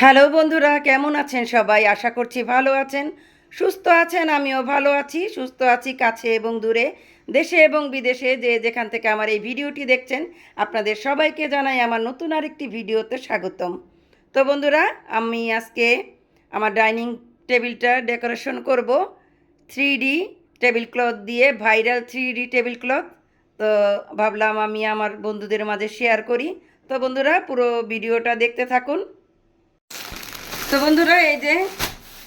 Hello বন্ধুরা, কেমন আছেন সবাই? আশা করছি ভালো আছেন। সুস্থ আছেন, আমিও ভালো আছি। সুস্থ আছি কাছে এবং দূরে, দেশে এবং বিদেশে যে যেখান থেকে আমার এই ভিডিওটি দেখছেন, আপনাদের সবাইকে জানাই আমার নতুন আরেকটি ভিডিওতে স্বাগতম। তো বন্ধুরা, আমি আজকে আমার ডাইনিং টেবিলটা ডেকোরেশন করব। থ্রি ডি টেবিল ক্লথ দিয়ে, viral three D table cloth তো ভাবলাম আমি আমার বন্ধুদের মাঝে শেয়ার করি। তো বন্ধুরা, পুরো ভিডিওটা দেখতে থাকুন। তো বন্ধুরা, এই যে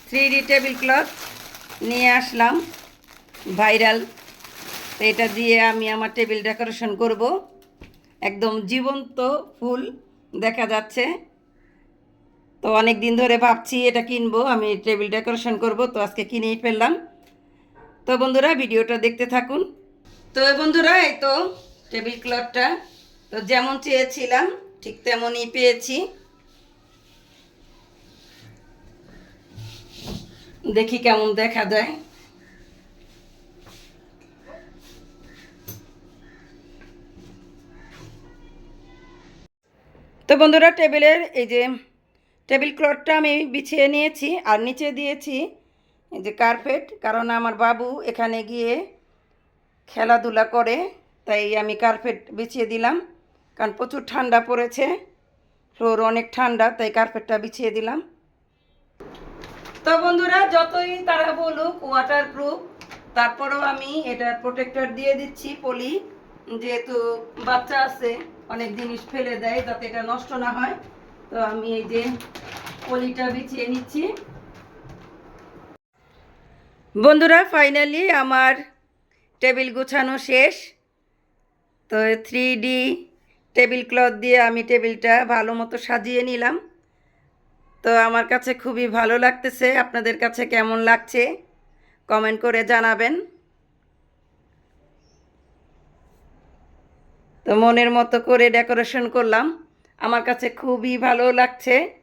থ্রি ডি টেবিল ক্লথ নিয়ে আসলাম ভাইরাল তো এটা দিয়ে আমি আমার টেবিল ডেকোরেশন করব। একদম জীবন্ত ফুল দেখা যাচ্ছে। তো অনেক দিন ধরে ভাবছি এটা কিনবো, আমি টেবিল ডেকোরেশন করব, তো আজকে কিনেই ফেললাম। তো বন্ধুরা, ভিডিওটা দেখতে থাকুন। তো বন্ধুরা, এই তো টেবিল ক্লথটা তো যেমন চেয়েছিলাম, ঠিক তেমনই পেয়েছি। দেখি কেমন দেখা যায় তো বন্ধুরা, টেবিলের এই যে টেবিল ক্লথটা আমি বিছিয়ে নিয়েছি আর নিচে দিয়েছি এই যে কার্পেট, কারণ আমার বাবু এখানে গিয়ে খেলাধুলা করে, তাই আমি কার্পেট বিছিয়ে দিলাম। কারণ প্রচুর ঠান্ডা পড়েছে ফ্লোর অনেক ঠান্ডা, তাই কার্পেটটা বিছিয়ে দিলাম। তো বন্ধুরা, যতই তারা বলুক ওয়াটার প্রুফ তারপরেও আমি এটার প্রোটেক্টর দিয়ে দিচ্ছি পলি। যেহেতু বাচ্চা আছে, অনেক জিনিস ফেলে দেয় যাতে এটা নষ্ট না হয়। তো আমি এই যে পলিটা বিছিয়ে নিচ্ছি। বন্ধুরা ফাইনালি আমার টেবিল গুছানো শেষ। তো থ্রি ডি টেবিল ক্লথ দিয়ে আমি টেবিলটা ভালো মতো সাজিয়ে নিলাম। তো আমার কাছে খুবই ভালো লাগতেছে। আপনাদের কাছে কেমন লাগছে? কমেন্ট করে জানাবেন। তো মনের মতো করে ডেকোরেশন করলাম। আমার কাছে খুবই ভালো লাগছে।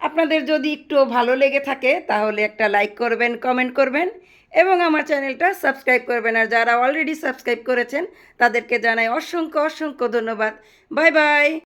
আপনাদের যদি একটু ভালো লেগে থাকে, তাহলে একটা লাইক করবেন, কমেন্ট করবেন এবং আমার চ্যানেলটা সাবস্ক্রাইব করবেন। আর যারা অলরেডি সাবস্ক্রাইব করেছেন, তাদেরকে জানাই অসংখ্য অসংখ্য ধন্যবাদ। Bye bye!